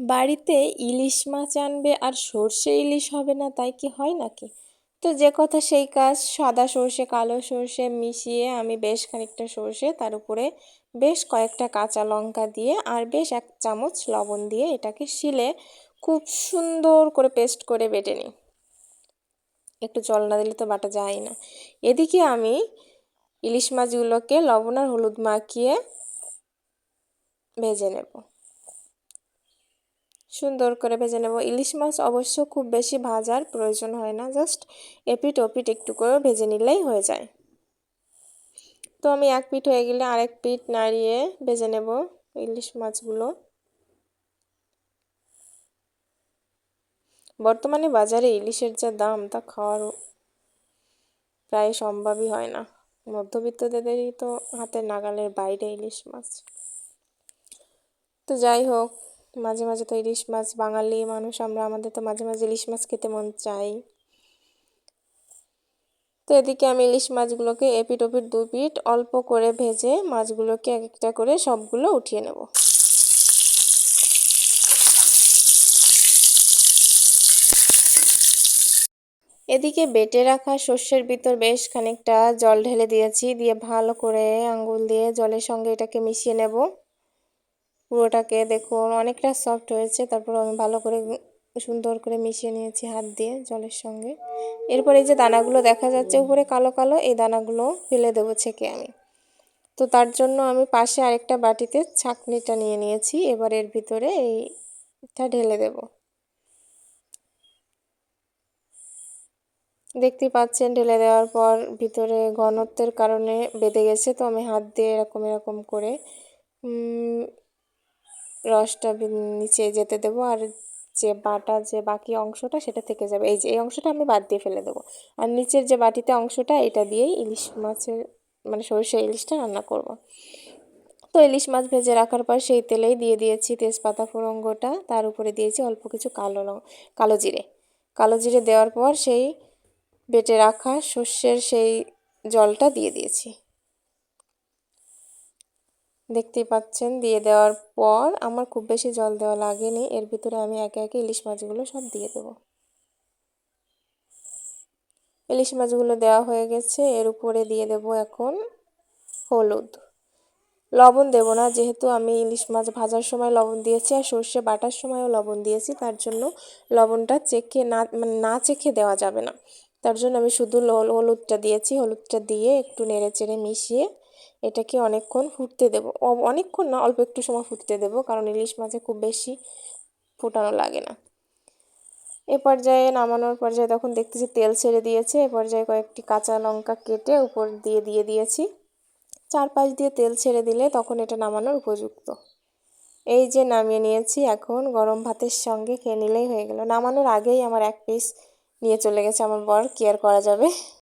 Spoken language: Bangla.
বাড়িতে ইলিশ মাছ আনবে আর সর্ষে ইলিশ হবে না, তাই কি হয় নাকি? তো যে কথা সেই কাজ, সাদা সর্ষে, কালো সর্ষে মিশিয়ে আমি বেশ খানিকটা সর্ষে, তার উপরে বেশ কয়েকটা কাঁচা লঙ্কা দিয়ে আর বেশ এক চামচ লবণ দিয়ে এটাকে শিলে খুব সুন্দর করে পেস্ট করে বেটে নিই। একটু জল না দিলে তো বাটা যায় না। এদিকে আমি ইলিশ মাছগুলোকে লবণ আর হলুদ মাখিয়ে ভেজে নেব। সুন্দর করে ভেজে নেব। ইলিশ মাছ অবশ্য খুব বেশি ভাজার প্রয়োজন হয় না, জাস্ট এপিট ওপিট একটু করে ভেজে নিলেই হয়ে যায়। তো আমি এক পিঠ হয়ে গেলে আরেক পিঠ নাড়িয়ে ভেজে নেব ইলিশ মাছগুলো। বর্তমানে বাজারে ইলিশের যা দাম তা খাওয়ার প্রায় সম্ভবই হয় না। মধ্যবিত্তদেরই তো হাতের নাগালের বাইরে ইলিশ মাছ। তো যাই হোক মাঝে মাঝে তো ইলিশ মাছ, বাঙালি মানুষ, আমরা আমাদের তো মাঝে মাঝে ইলিশ মাছ খেতে মন চাই। তো এদিকে আমি ইলিশ মাছগুলোকে এপিট ওপিট দু পিট অল্প করে ভেজে মাছগুলোকে এক একটা করে সবগুলো উঠিয়ে নেব। এদিকে বেটে রাখা শস্যের ভিতর বেশ খানিকটা জল ঢেলে দিয়েছি, দিয়ে ভালো করে আঙ্গুল দিয়ে জলের সঙ্গে এটাকে মিশিয়ে নেব। পুরোটাকে দেখুন, অনেকটা সফট হয়েছে। তারপর আমি ভালো করে সুন্দর করে মিশিয়ে নিয়েছি হাত দিয়ে জলের সঙ্গে। এরপর এই যে দানাগুলো দেখা যাচ্ছে, উপরে কালো কালো, এই দানাগুলো ফেলে দেবো ছেঁকে আমি। তো তার জন্য আমি পাশে আরেকটা বাটিতে ছাঁকনিটা নিয়ে নিয়েছি। এবার এর ভিতরে এইটা ঢেলে দেব। দেখতে পাচ্ছেন, ঢেলে দেওয়ার পর ভিতরে ঘনত্বের কারণে বেঁধে গেছে। তো আমি হাত দিয়ে এরকম এরকম করে রসটা নিচে যেতে দেবো আর যে বাটা যে বাকি অংশটা সেটা থেকে যাবে। এই যে, এই অংশটা আমি বাদ দিয়ে ফেলে দেবো। আর নিচের যে বাটিতে অংশটা, এটা দিয়েই ইলিশ মাছের মানে সরষে ইলিশটা রান্না করব। তো ইলিশ মাছ ভেজে রাখার পর সেই তেলেই দিয়ে দিয়েছি তেজপাতা ফোড়ঙ্গটা তার উপরে দিয়েছি অল্প কিছু কালো কালো জিরে। কালো জিরে দেওয়ার পর সেই বেটে রাখা শস্যের সেই জলটা দিয়ে দিয়েছি। দেখতেই পাচ্ছেন, দিয়ে দেওয়ার পর আমার খুব বেশি জল দেওয়া লাগেনি। এর ভিতরে আমি একে একে ইলিশ মাছগুলো সব দিয়ে দেব। ইলিশ মাছগুলো দেওয়া হয়ে গেছে। এর উপরে দিয়ে দেব এখন হলুদ। লবণ দেব না, যেহেতু আমি ইলিশ মাছ ভাজার সময় লবণ দিয়েছি আর সর্ষে বাটার সময়ও লবণ দিয়েছি, তার জন্য লবণটা চেখে না মানে না চেখে দেওয়া যাবে না। তার জন্য আমি শুধু হলুদটা দিয়েছি। হলুদটা দিয়ে একটু নেড়ে চেড়ে মিশিয়ে এটাকে অনেকক্ষণ ফুটতে দেব। অনেকক্ষণ না, অল্প একটু সময় ফুটতে দেব, কারণ ইলিশ মাছে খুব বেশি ফোটানো লাগে না। এ পর্যায়ে নামানোর পর্যায়ে তখন দেখতেছি তেল ছেড়ে দিয়েছে। এ পর্যায়ে কয়েকটি কাঁচা লঙ্কা কেটে উপর দিয়ে দিয়ে দিয়েছি। চারপাশ দিয়ে তেল ছেড়ে দিলে তখন এটা নামানোর উপযুক্ত। এই যে নামিয়ে নিয়েছি, এখন গরম ভাতের সঙ্গে খেয়ে নিলেই হয়ে গেল। নামানোর আগেই আমার এক পিস নিয়ে চলে গেছে আমার বর। কেয়ার করা যাবে?